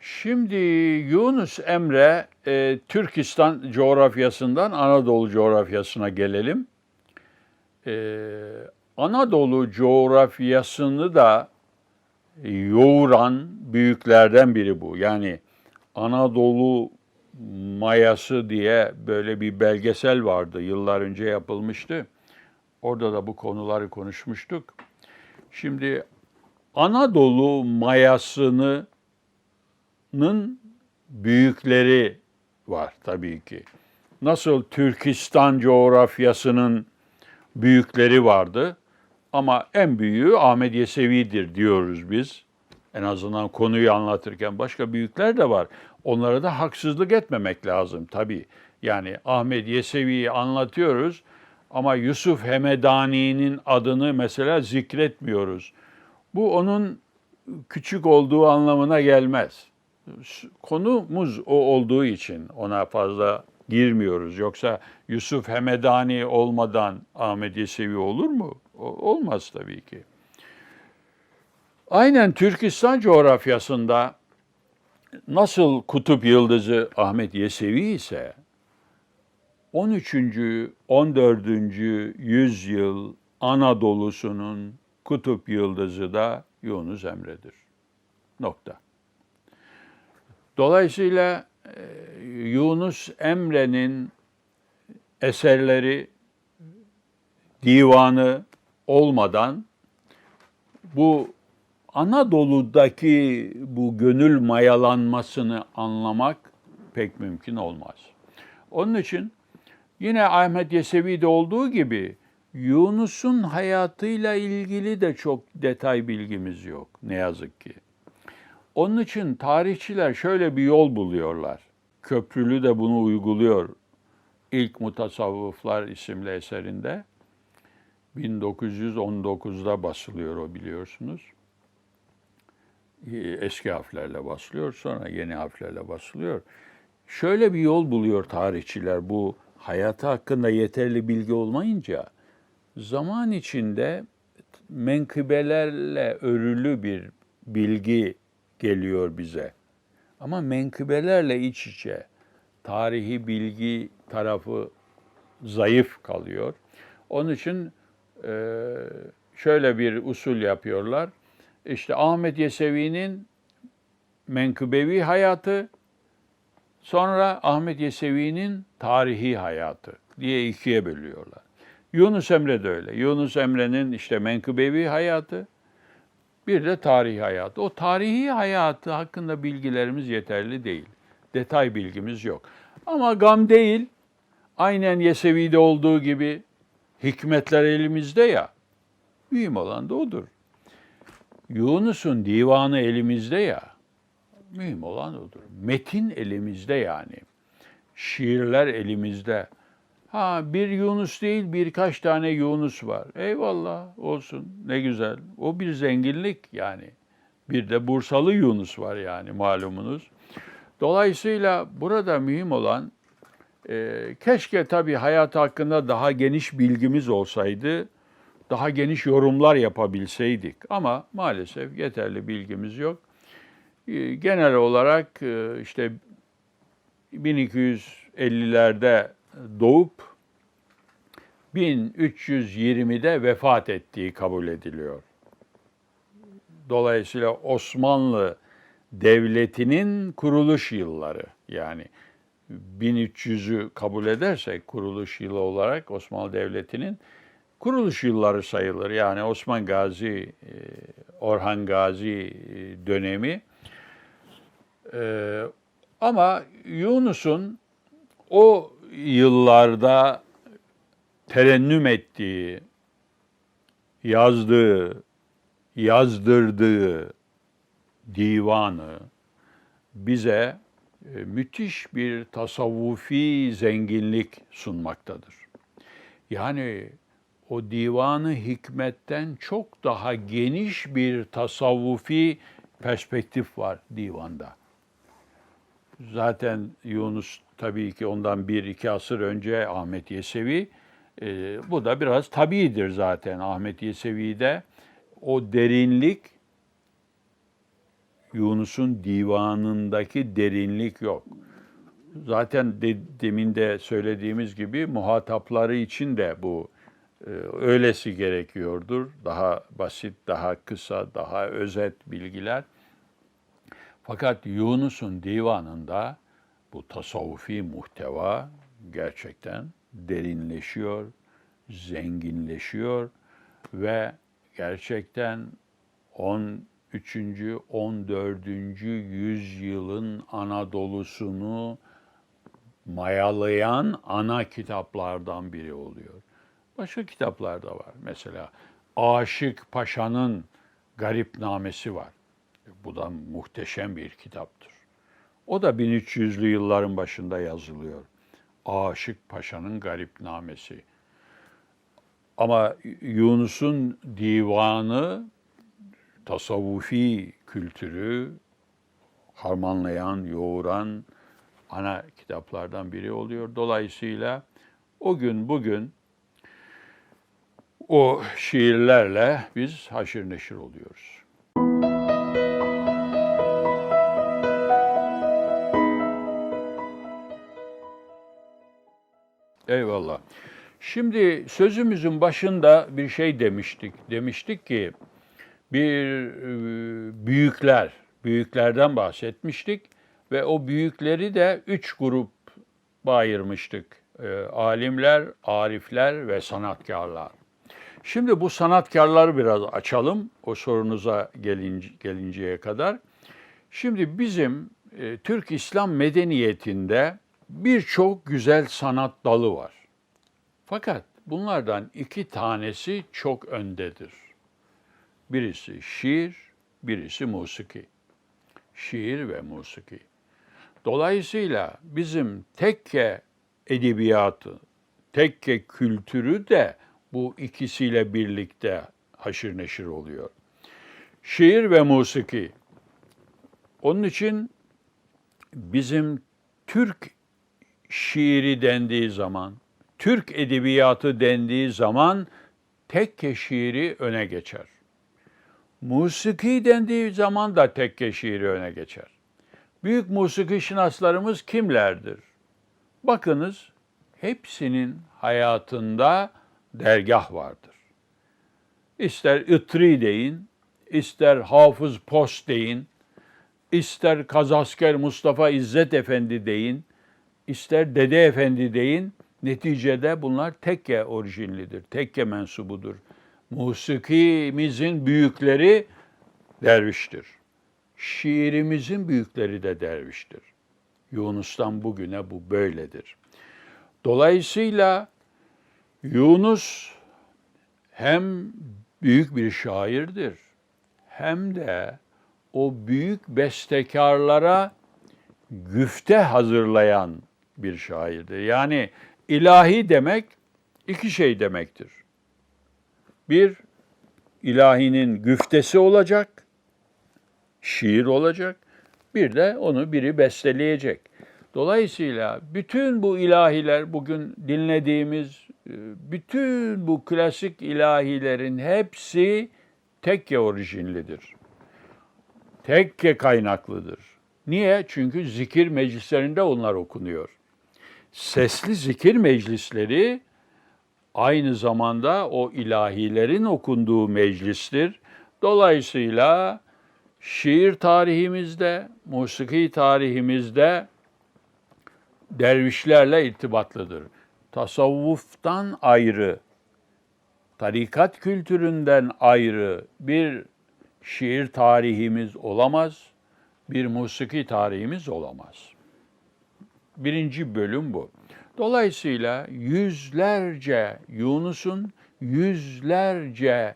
Şimdi Yunus Emre e, Türkistan coğrafyasından Anadolu coğrafyasına gelelim. E, Anadolu coğrafyasını da yoğuran büyüklerden biri bu. Yani Anadolu mayası diye böyle bir belgesel vardı. Yıllar önce yapılmıştı. Orada da bu konuları konuşmuştuk. Şimdi Anadolu mayasını Nın büyükleri var tabii ki. Nasıl Türkistan coğrafyasının büyükleri vardı ama en büyüğü Ahmet Yesevi'dir diyoruz biz. En azından konuyu anlatırken başka büyükler de var. Onlara da haksızlık etmemek lazım tabii. Yani Ahmet Yesevi'yi anlatıyoruz ama Yusuf Hemedani'nin adını mesela zikretmiyoruz. Bu onun küçük olduğu anlamına gelmez konumuz o olduğu için ona fazla girmiyoruz. Yoksa Yusuf Hemedani olmadan Ahmet Yesevi olur mu? Olmaz tabii ki. Aynen Türkistan coğrafyasında nasıl kutup yıldızı Ahmet Yesevi ise 13. 14. yüzyıl Anadolu'sunun kutup yıldızı da Yunus Emre'dir. Nokta. Dolayısıyla e, Yunus Emre'nin eserleri, divanı olmadan bu Anadolu'daki bu gönül mayalanmasını anlamak pek mümkün olmaz. Onun için yine Ahmet Yesevi'de olduğu gibi Yunus'un hayatıyla ilgili de çok detay bilgimiz yok ne yazık ki. Onun için tarihçiler şöyle bir yol buluyorlar. Köprülü de bunu uyguluyor. İlk Mutasavvıflar isimli eserinde 1919'da basılıyor o biliyorsunuz. Eski harflerle basılıyor, sonra yeni harflerle basılıyor. Şöyle bir yol buluyor tarihçiler bu hayatı hakkında yeterli bilgi olmayınca zaman içinde menkıbelerle örülü bir bilgi geliyor bize. Ama menkıbelerle iç içe tarihi bilgi tarafı zayıf kalıyor. Onun için e, şöyle bir usul yapıyorlar. İşte Ahmet Yesevi'nin menkıbevi hayatı, sonra Ahmet Yesevi'nin tarihi hayatı diye ikiye bölüyorlar. Yunus Emre de öyle. Yunus Emre'nin işte menkıbevi hayatı, bir de tarihi hayatı. O tarihi hayatı hakkında bilgilerimiz yeterli değil. Detay bilgimiz yok. Ama gam değil. Aynen Yesevi'de olduğu gibi hikmetler elimizde ya. Mühim olan da odur. Yunus'un divanı elimizde ya. Mühim olan odur. Metin elimizde yani. Şiirler elimizde. Ha bir Yunus değil birkaç tane Yunus var. Eyvallah olsun ne güzel. O bir zenginlik yani. Bir de Bursalı Yunus var yani malumunuz. Dolayısıyla burada mühim olan e, keşke tabii hayat hakkında daha geniş bilgimiz olsaydı, daha geniş yorumlar yapabilseydik. Ama maalesef yeterli bilgimiz yok. E, genel olarak e, işte 1250'lerde doğup 1320'de vefat ettiği kabul ediliyor. Dolayısıyla Osmanlı Devleti'nin kuruluş yılları yani 1300'ü kabul edersek kuruluş yılı olarak Osmanlı Devleti'nin kuruluş yılları sayılır. Yani Osman Gazi, e, Orhan Gazi e, dönemi. E, ama Yunus'un o yıllarda terennüm ettiği, yazdığı, yazdırdığı divanı bize e, müthiş bir tasavvufi zenginlik sunmaktadır. Yani o divanı hikmetten çok daha geniş bir tasavvufi perspektif var divanda. Zaten Yunus tabii ki ondan bir iki asır önce Ahmet Yesevi. E, bu da biraz tabidir zaten Ahmet Yesevi'de. O derinlik Yunus'un divanındaki derinlik yok. Zaten de, demin de söylediğimiz gibi muhatapları için de bu e, öylesi gerekiyordur. Daha basit, daha kısa, daha özet bilgiler. Fakat Yunus'un divanında bu tasavvufi muhteva gerçekten derinleşiyor, zenginleşiyor ve gerçekten 13. 14. yüzyılın Anadolu'sunu mayalayan ana kitaplardan biri oluyor. Başka kitaplar da var. Mesela Aşık Paşa'nın Garipnamesi var. Bu da muhteşem bir kitaptır. O da 1300'lü yılların başında yazılıyor. Aşık Paşa'nın Garipnamesi. Ama Yunus'un divanı tasavvufi kültürü harmanlayan, yoğuran ana kitaplardan biri oluyor. Dolayısıyla o gün bugün o şiirlerle biz haşır neşir oluyoruz. Eyvallah. Şimdi sözümüzün başında bir şey demiştik. Demiştik ki bir e, büyükler, büyüklerden bahsetmiştik ve o büyükleri de üç grup ayırmıştık. E, alimler, arifler ve sanatkarlar. Şimdi bu sanatkarları biraz açalım o sorunuza gelince, gelinceye kadar. Şimdi bizim e, Türk İslam medeniyetinde birçok güzel sanat dalı var. Fakat bunlardan iki tanesi çok öndedir. Birisi şiir, birisi musiki. Şiir ve musiki. Dolayısıyla bizim tekke edebiyatı, tekke kültürü de bu ikisiyle birlikte haşır neşir oluyor. Şiir ve musiki. Onun için bizim Türk şiiri dendiği zaman, Türk edebiyatı dendiği zaman tekke şiiri öne geçer. Musiki dendiği zaman da tekke şiiri öne geçer. Büyük musiki şinaslarımız kimlerdir? Bakınız hepsinin hayatında dergah vardır. İster Itri deyin, ister Hafız Post deyin, ister Kazasker Mustafa İzzet Efendi deyin, ister Dede Efendi deyin, neticede bunlar tekke orijinlidir, tekke mensubudur. Musikimizin büyükleri derviştir. Şiirimizin büyükleri de derviştir. Yunus'tan bugüne bu böyledir. Dolayısıyla Yunus hem büyük bir şairdir hem de o büyük bestekarlara güfte hazırlayan bir şairdir. Yani ilahi demek iki şey demektir. Bir, ilahinin güftesi olacak, şiir olacak. Bir de onu biri besteleyecek. Dolayısıyla bütün bu ilahiler, bugün dinlediğimiz e, bütün bu klasik ilahilerin hepsi tekke orijinlidir. Tekke kaynaklıdır. Niye? Çünkü zikir meclislerinde onlar okunuyor. Sesli zikir meclisleri aynı zamanda o ilahilerin okunduğu meclistir. Dolayısıyla şiir tarihimizde, musiki tarihimizde dervişlerle irtibatlıdır. Tasavvuftan ayrı, tarikat kültüründen ayrı bir şiir tarihimiz olamaz, bir musiki tarihimiz olamaz. Birinci bölüm bu. Dolayısıyla yüzlerce Yunus'un yüzlerce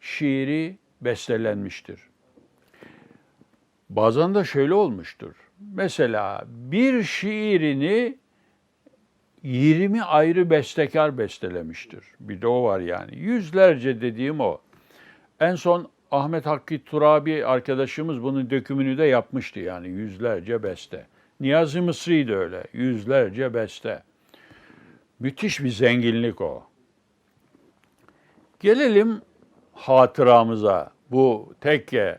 şiiri bestelenmiştir. Bazen de şöyle olmuştur. Mesela bir şiirini 20 ayrı bestekar bestelemiştir. Bir de o var yani. Yüzlerce dediğim o. En son Ahmet Hakkı Turabi arkadaşımız bunun dökümünü de yapmıştı yani yüzlerce beste. Niyazi Mısri de öyle. Yüzlerce beste. Müthiş bir zenginlik o. Gelelim hatıramıza. Bu tekke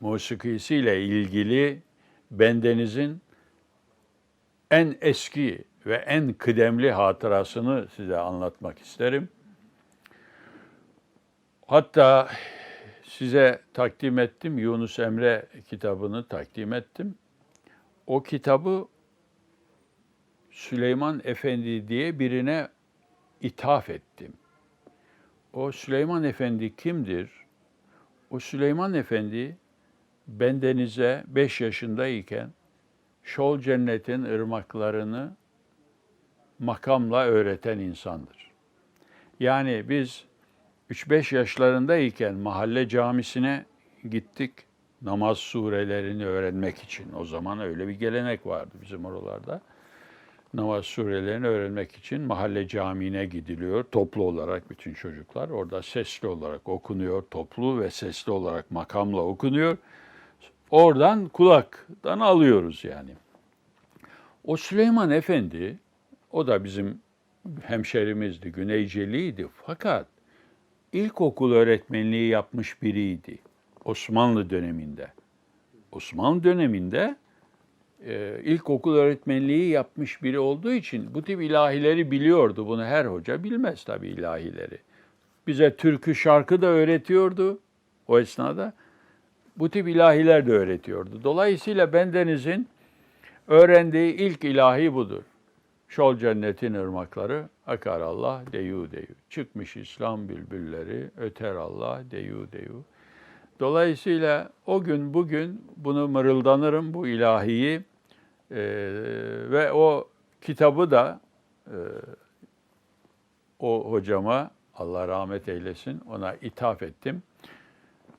musikisiyle ilgili bendenizin en eski ve en kıdemli hatırasını size anlatmak isterim. Hatta size takdim ettim, Yunus Emre kitabını takdim ettim. O kitabı Süleyman Efendi diye birine ithaf ettim. O Süleyman Efendi kimdir? O Süleyman Efendi bendenize 5 yaşındayken Şol Cennet'in ırmaklarını makamla öğreten insandır. Yani biz 3-5 yaşlarındayken mahalle camisine gittik namaz surelerini öğrenmek için. O zaman öyle bir gelenek vardı bizim oralarda. Namaz surelerini öğrenmek için mahalle camiine gidiliyor. Toplu olarak bütün çocuklar orada sesli olarak okunuyor. Toplu ve sesli olarak makamla okunuyor. Oradan kulaktan alıyoruz yani. O Süleyman Efendi, o da bizim hemşerimizdi, Güneyceliydi. Fakat ilkokul öğretmenliği yapmış biriydi Osmanlı döneminde. Osmanlı döneminde e, ilkokul öğretmenliği yapmış biri olduğu için bu tip ilahileri biliyordu. Bunu her hoca bilmez tabii ilahileri. Bize türkü şarkı da öğretiyordu o esnada. Bu tip ilahiler de öğretiyordu. Dolayısıyla bendenizin öğrendiği ilk ilahi budur. Şol cennetin ırmakları akar Allah deyu deyu. Çıkmış İslam bülbülleri öter Allah deyu deyu. Dolayısıyla o gün bugün bunu mırıldanırım bu ilahiyi Ee, ve o kitabı da e, o hocama Allah rahmet eylesin ona ithaf ettim.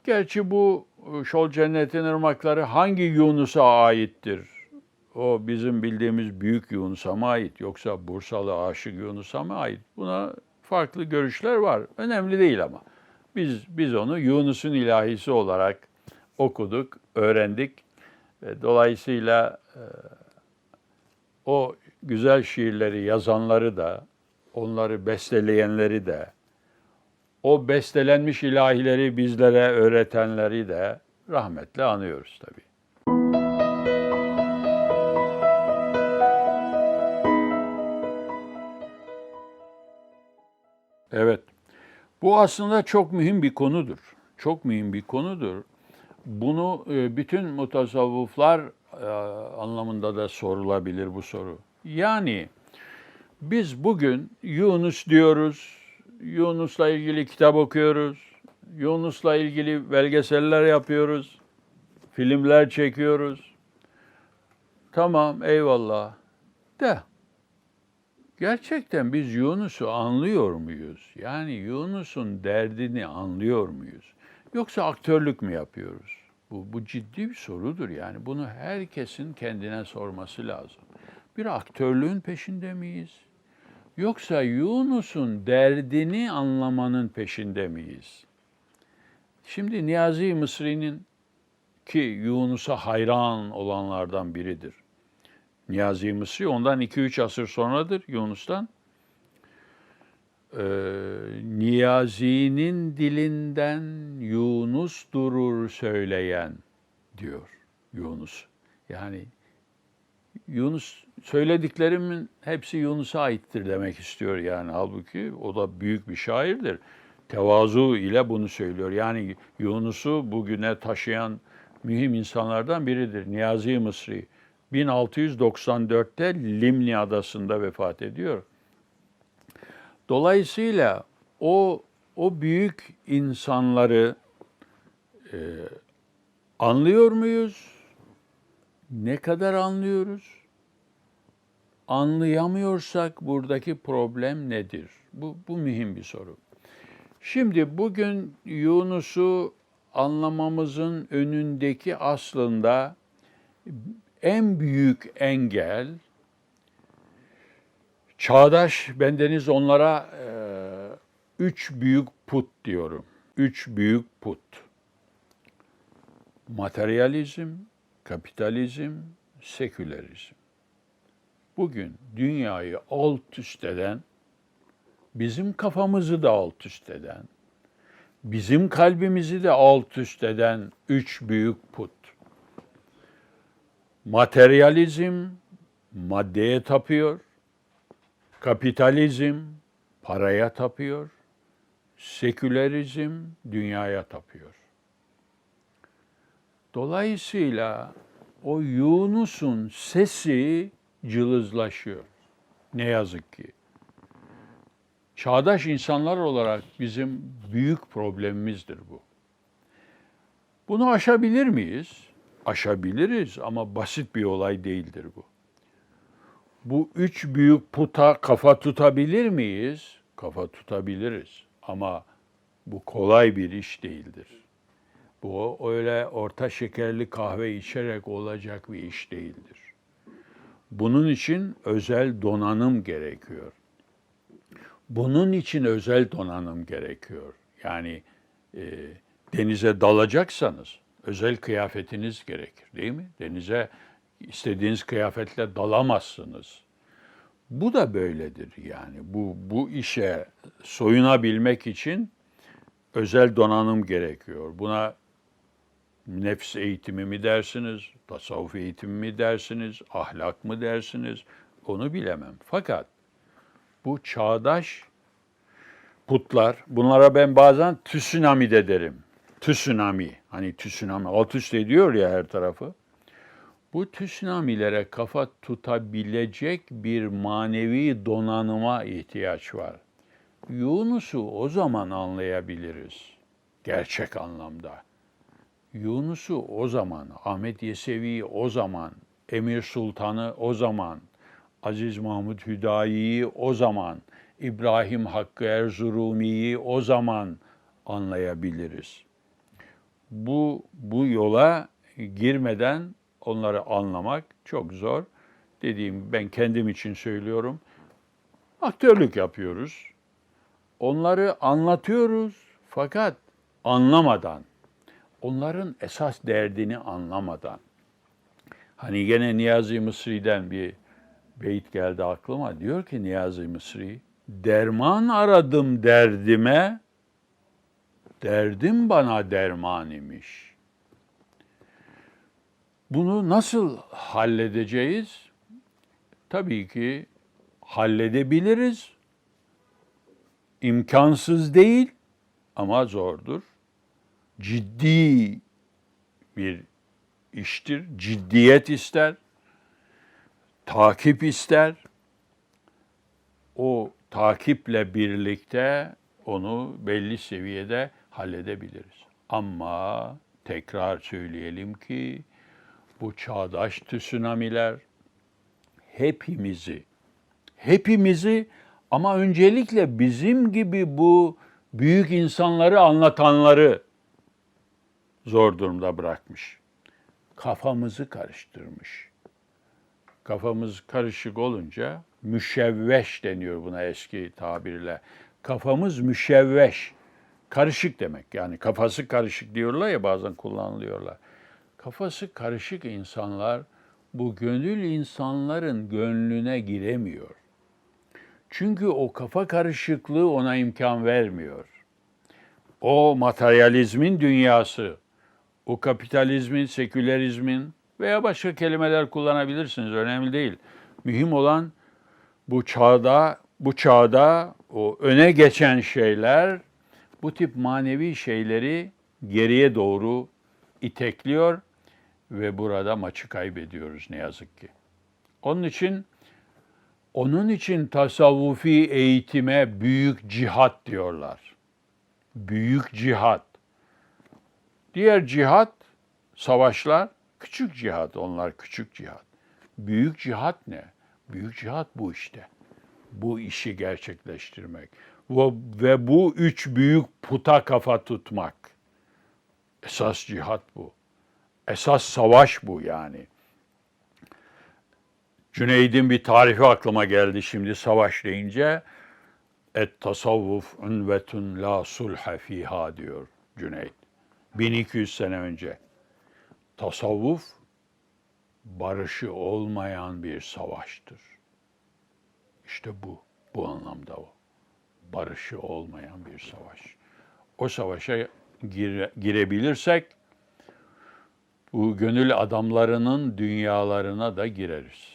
Gerçi bu Şol Cennet'in ırmakları hangi Yunus'a aittir? O bizim bildiğimiz büyük Yunus'a mı ait yoksa Bursalı aşık Yunus'a mı ait? Buna farklı görüşler var. Önemli değil ama. Biz biz onu Yunus'un ilahisi olarak okuduk, öğrendik. Dolayısıyla e, o güzel şiirleri yazanları da, onları besteleyenleri de, o bestelenmiş ilahileri bizlere öğretenleri de rahmetle anıyoruz tabii. Evet. Bu aslında çok mühim bir konudur. Çok mühim bir konudur. Bunu e, bütün mutasavvıflar e, anlamında da sorulabilir bu soru. Yani biz bugün Yunus diyoruz, Yunus'la ilgili kitap okuyoruz, Yunus'la ilgili belgeseller yapıyoruz, filmler çekiyoruz. Tamam eyvallah. De gerçekten biz Yunus'u anlıyor muyuz? Yani Yunus'un derdini anlıyor muyuz? Yoksa aktörlük mü yapıyoruz? Bu, bu ciddi bir sorudur yani. Bunu herkesin kendine sorması lazım. Bir aktörlüğün peşinde miyiz? Yoksa Yunus'un derdini anlamanın peşinde miyiz? Şimdi Niyazi Mısri'nin ki Yunus'a hayran olanlardan biridir. Niyazi Mısri ondan 2-3 asır sonradır Yunus'tan. Ee, Niyazi'nin dilinden Yunus durur söyleyen diyor Yunus. Yani Yunus söylediklerimin hepsi Yunus'a aittir demek istiyor yani. Halbuki o da büyük bir şairdir. Tevazu ile bunu söylüyor. Yani Yunus'u bugüne taşıyan mühim insanlardan biridir. Niyazi Mısri. 1694'te Limni adasında vefat ediyor. Dolayısıyla o o büyük insanları e, anlıyor muyuz? Ne kadar anlıyoruz? Anlayamıyorsak buradaki problem nedir? Bu, bu mühim bir soru. Şimdi bugün Yunus'u anlamamızın önündeki aslında en büyük engel çağdaş bendeniz onlara e, üç büyük put diyorum. Üç büyük put. Materyalizm, kapitalizm, sekülerizm. Bugün dünyayı alt üst eden, bizim kafamızı da alt üst eden, bizim kalbimizi de alt üst eden üç büyük put. Materyalizm maddeye tapıyor. Kapitalizm paraya tapıyor. Sekülerizm dünyaya tapıyor. Dolayısıyla o Yunus'un sesi cılızlaşıyor. Ne yazık ki. Çağdaş insanlar olarak bizim büyük problemimizdir bu. Bunu aşabilir miyiz? Aşabiliriz ama basit bir olay değildir bu. Bu üç büyük puta kafa tutabilir miyiz? Kafa tutabiliriz ama bu kolay bir iş değildir. Bu öyle orta şekerli kahve içerek olacak bir iş değildir. Bunun için özel donanım gerekiyor. Bunun için özel donanım gerekiyor. Yani e, denize dalacaksanız özel kıyafetiniz gerekir değil mi? Denize istediğiniz kıyafetle dalamazsınız. Bu da böyledir yani. Bu bu işe soyunabilmek için özel donanım gerekiyor. Buna nefs eğitimi mi dersiniz, tasavvuf eğitimi mi dersiniz, ahlak mı dersiniz onu bilemem. Fakat bu çağdaş putlar, bunlara ben bazen tsunami de derim. Tsunami, hani tsunami, alt üst ediyor ya her tarafı. Bu tsunamilere kafa tutabilecek bir manevi donanıma ihtiyaç var. Yunus'u o zaman anlayabiliriz gerçek anlamda. Yunus'u o zaman, Ahmet Yesevi'yi o zaman, Emir Sultan'ı o zaman, Aziz Mahmud Hüdayi'yi o zaman, İbrahim Hakkı Erzurumi'yi o zaman anlayabiliriz. Bu, bu yola girmeden onları anlamak çok zor. Dediğim ben kendim için söylüyorum. Aktörlük yapıyoruz. Onları anlatıyoruz fakat anlamadan, onların esas derdini anlamadan. Hani gene Niyazi Mısri'den bir beyit geldi aklıma. Diyor ki Niyazi Mısri, derman aradım derdime, derdim bana derman imiş. Bunu nasıl halledeceğiz? Tabii ki halledebiliriz. İmkansız değil ama zordur. Ciddi bir iştir. Ciddiyet ister. Takip ister. O takiple birlikte onu belli seviyede halledebiliriz. Ama tekrar söyleyelim ki bu çağdaş tsunamiler hepimizi, hepimizi ama öncelikle bizim gibi bu büyük insanları anlatanları zor durumda bırakmış. Kafamızı karıştırmış. Kafamız karışık olunca müşevveş deniyor buna eski tabirle. Kafamız müşevveş. Karışık demek. Yani kafası karışık diyorlar ya bazen kullanılıyorlar. Kafası karışık insanlar bu gönül insanların gönlüne giremiyor. Çünkü o kafa karışıklığı ona imkan vermiyor. O materyalizmin dünyası, o kapitalizmin, sekülerizmin veya başka kelimeler kullanabilirsiniz. Önemli değil. Mühim olan bu çağda, bu çağda o öne geçen şeyler bu tip manevi şeyleri geriye doğru itekliyor ve burada maçı kaybediyoruz ne yazık ki. Onun için onun için tasavvufi eğitime büyük cihat diyorlar. Büyük cihat. Diğer cihat, savaşlar küçük cihat, onlar küçük cihat. Büyük cihat ne? Büyük cihat bu işte. Bu işi gerçekleştirmek. Ve bu üç büyük puta kafa tutmak. Esas cihat bu. Esas savaş bu yani. Cüneyd'in bir tarifi aklıma geldi şimdi savaş deyince. Et tasavvuf unvetun la sulha fiha diyor Cüneyd. 1200 sene önce. Tasavvuf barışı olmayan bir savaştır. İşte bu, bu anlamda o. Barışı olmayan bir savaş. o savaşa gire- girebilirsek bu gönül adamlarının dünyalarına da gireriz.